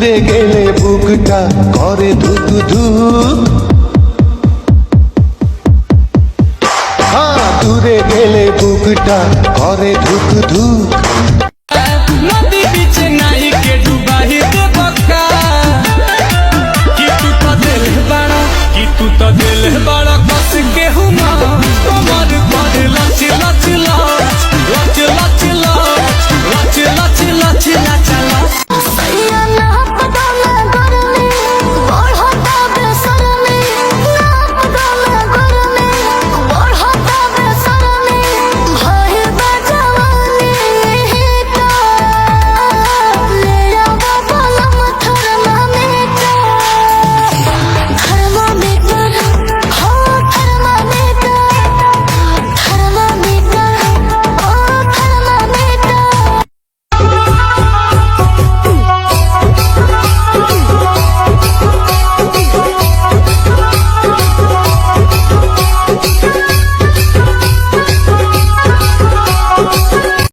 দূরে গেলে বুকটা করে ধুক ধুক হ্যাঁ দূরে গেলে বুকটা করে ধুক ধুক